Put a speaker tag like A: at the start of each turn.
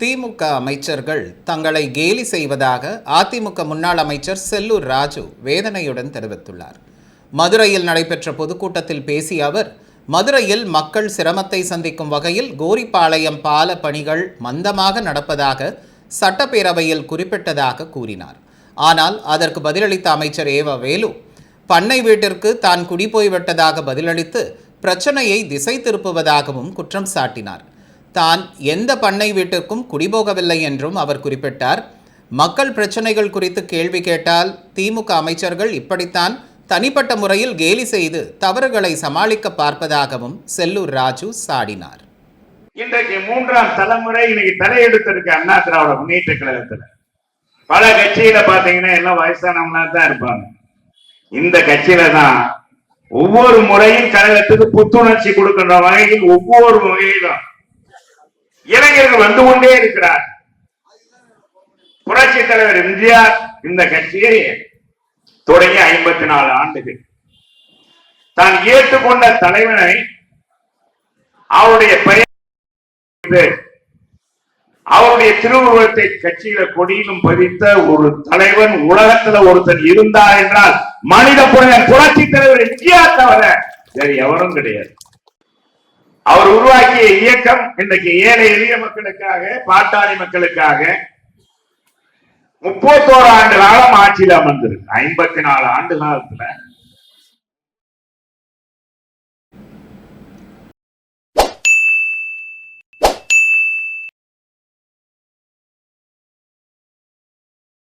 A: திமுக அமைச்சர்கள் தங்களை கேலி செய்வதாக அதிமுக முன்னாள் அமைச்சர் செல்லூர் ராஜு வேதனையுடன் தெரிவித்துள்ளார். மதுரையில் நடைபெற்ற பொதுக்கூட்டத்தில் பேசிய அவர் மதுரையில் மக்கள் சிரமத்தை சந்திக்கும் வகையில் கோரிப்பாளையம் பால பணிகள் மந்தமாக நடப்பதாக சட்டப்பேரவையில் குறிப்பிட்டதாக கூறினார். ஆனால் அதற்கு பதிலளித்த அமைச்சர் ஏவ வேலு பண்ணை வீட்டிற்கு தான் குடிபோய்விட்டதாக பதிலளித்து பிரச்சனையை திசை திருப்புவதாகவும் குற்றம் சாட்டினார். தான் எந்த பண்ணை வீட்டிற்கும் குடிபோகவில்லை என்றும் அவர் குறிப்பிட்டார். மக்கள் பிரச்சனைகள் குறித்து கேள்வி கேட்டால் திமுக அமைச்சர்கள் இப்படித்தான் தனிப்பட்ட முறையில் கேலி செய்து தவறுகளை சமாளிக்க பார்ப்பதாகவும் செல்லூர் ராஜு சாடினார்.
B: இன்றைக்கு மூன்றாம் தலைமுறை இன்னைக்கு தலையெடுத்திருக்கு அண்ணா திராவிட முன்னேற்ற கழகத்துல. பல கட்சியில பாத்தீங்கன்னா எல்லாம் வயசானவங்களா தான் இருப்பாங்க. இந்த கட்சியில தான் ஒவ்வொரு முறையும் கழகத்துக்கு புத்துணர்ச்சி கொடுக்கின்ற வகையில் ஒவ்வொரு வகையிலும் இளைஞர்கள் வந்து கொண்டே இருக்கிறார். புரட்சி தலைவர் எம்ஜிஆர் இந்த கட்சியை தொடங்கி ஐம்பத்தி நாலு ஆண்டுகள். தான் ஏற்றுக்கொண்ட தலைவனை அவருடைய பெயர் அவருடைய திருவுருவத்தை கட்சியில கொடியிலும் பதித்த ஒரு தலைவன் உலகத்துல ஒருத்தன் இருந்தார் என்றால் மனித புலன் புரட்சி தலைவர் எம்ஜிஆர் தவிர வேறு எவரும் கிடையாது. அவர் உருவாக்கிய இயக்கம் இன்றைக்கு ஏழை எளிய மக்களுக்காக பாட்டாளி மக்களுக்காக முப்பத்தோரு ஆண்டு காலம் ஆட்சியில் அமர்ந்திருக்கு. ஐம்பத்தி நாலு ஆண்டு காலத்துல